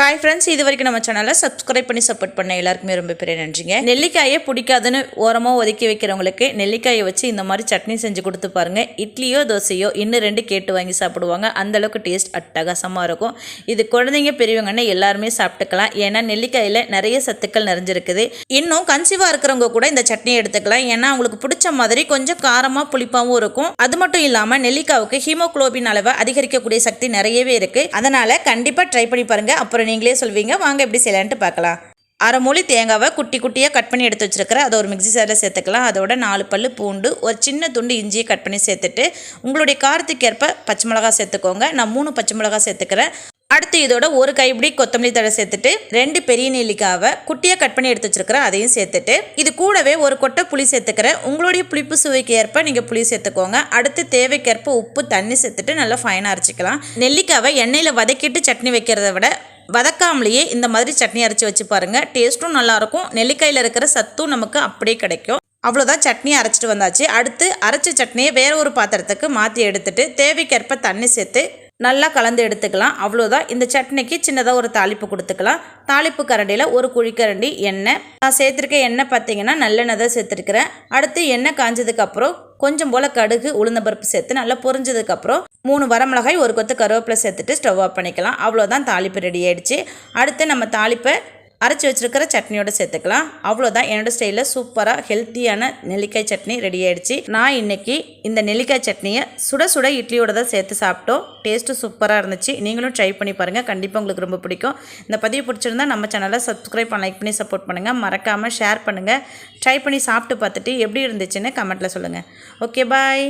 Hi friends இது வரைக்கும் நம்ம சேனலை சப்ஸ்கிரைப் பண்ணி சப்போர்ட் பண்ண எல்லாருக்குமே ரொம்ப பெரிய நன்றிங்க. நெல்லிக்காயை பிடிக்காதுன்னு ஓரமாக ஒதுக்கி வைக்கிறவங்களுக்கு நெல்லிக்காயை வச்சு இந்த மாதிரி சட்னி செஞ்சு கொடுத்து பாருங்க. இட்லியோ தோசையோ இன்னும் ரெண்டு கேட்டு வாங்கி சாப்பிடுவாங்க. அந்த அளவுக்கு டேஸ்ட் அட்டகாசமாக இருக்கும். இது குழந்தைங்க பெரியவங்கன்னு எல்லாருமே சாப்பிட்டுக்கலாம். ஏன்னா நெல்லிக்காயில் நிறைய சத்துக்கள் நிறைஞ்சிருக்குது. இன்னும் கன்சீவாக இருக்கிறவங்க கூட இந்த சட்னி எடுத்துக்கலாம். ஏன்னா அவங்களுக்கு பிடிச்ச மாதிரி கொஞ்சம் காரமாக புளிப்பாகவும் இருக்கும். அது மட்டும் இல்லாமல் நெல்லிக்காவுக்கு ஹீமோகுளோபின் அளவை அதிகரிக்கக்கூடிய சக்தி நிறையவே இருக்குது அதனால் கண்டிப்பாக ட்ரை பண்ணி பாருங்கள் அப்புறம் நீங்களே சொல்வீங்க. வாங்க எப்படி செய்யலான்ட்டு பார்க்கலாம். அரை மூலி தேங்காவை குட்டி குட்டியாக கட் பண்ணி எடுத்து வச்சிருக்கிறேன் அதை ஒரு மிக்சி சாரில் சேர்த்துக்கலாம். அதோட நாலு பல் பூண்டு ஒரு சின்ன துண்டு இஞ்சியை கட் பண்ணி சேர்த்துட்டு உங்களுடைய காரத்துக்கு ஏற்ப பச்சை மிளகா சேர்த்துக்கோங்க. நான் மூணு பச்சை மிளகா சேர்த்துக்கிறேன். அடுத்து இதோட ஒரு கைப்பிடி கொத்தமல்லி தழை சேர்த்துட்டு ரெண்டு பெரிய நெல்லிக்காவை குட்டியாக கட் பண்ணி எடுத்து வச்சுருக்கிறேன் அதையும் சேர்த்துட்டு இது கூடவே ஒரு கொட்டை புளி சேர்த்துக்கிறேன் உங்களுடைய புளிப்பு சுவைக்கு ஏற்ப நீங்கள் புளி சேர்த்துக்கோங்க. அடுத்து தேவைக்கேற்ப உப்பு தண்ணி சேர்த்துட்டு நல்லா ஃபைனாக அரைச்சிக்கலாம். நெல்லிக்காவை எண்ணெயில் வதக்கிட்டு சட்னி வைக்கிறத விட வதக்காமலேயே இந்த மாதிரி சட்னி அரைச்சி வச்சு பாருங்கள் டேஸ்ட்டும் நல்லாயிருக்கும். நெல்லிக்காயில் இருக்கிற சத்தும் நமக்கு அப்படியே கிடைக்கும். அவ்வளோதான் சட்னி அரைச்சிட்டு வந்தாச்சு. அடுத்து அரைச்ச சட்னியை வேற ஒரு பாத்திரத்துக்கு மாற்றி எடுத்துட்டு தேவைக்கேற்ப தண்ணி சேர்த்து நல்லா கலந்து எடுத்துக்கலாம். அவ்வளோதான் இந்த சட்னிக்கு சின்னதாக ஒரு தாளிப்பு கொடுத்துக்கலாம். தாளிப்பு கரண்டியில் ஒரு குழிக்கரண்டி எண்ணெய். நான் சேர்த்துருக்க எண்ணெய் பார்த்தீங்கன்னா நல்லெண்ணெய் தான் சேர்த்துருக்கிறேன். அடுத்து எண்ணெய் காஞ்சதுக்கப்புறம் கொஞ்சம் போல் கடுகு உளுந்தம்பருப்பு சேர்த்து நல்லா பொரிஞ்சதுக்கப்புறம் மூணு வரமிளகாய் ஒரு கொத்து கருவேப்பிலை சேர்த்துட்டு ஸ்டவ் ஆஃப் பண்ணிக்கலாம். அவ்வளோதான் தாளிப்பு ரெடி ஆகிடுச்சு அடுத்து நம்ம தாளிப்பை அரைச்சி வச்சிருக்கிற சட்னியோட சேர்த்துக்கலாம். அவ்வளோதான் என்னோட ஸ்டைலில் சூப்பராக ஹெல்த்தியான நெல்லிக்காய் சட்னி ரெடி ஆயிடுச்சு. நான் இன்னைக்கு இந்த நெல்லிக்காய் சட்னியை சுட சுட இட்லியோட தான் சேர்த்து சாப்பிட்டோம். டேஸ்ட்டு சூப்பராக இருந்துச்சு. நீங்களும் ட்ரை பண்ணி பாருங்கள் கண்டிப்பாக உங்களுக்கு ரொம்ப பிடிக்கும். இந்த பதிவு பிடிச்சிருந்தா நம்ம சேனலை சப்ஸ்கிரைப் பண்ண லைக் பண்ணி சப்போர்ட் பண்ணுங்கள் மறக்காமல் ஷேர் பண்ணுங்கள் ட்ரை பண்ணி சாப்பிட்டு பார்த்துட்டு எப்படி இருந்துச்சுன்னு கமெண்ட்டில் சொல்லுங்கள் ஓகே பாய்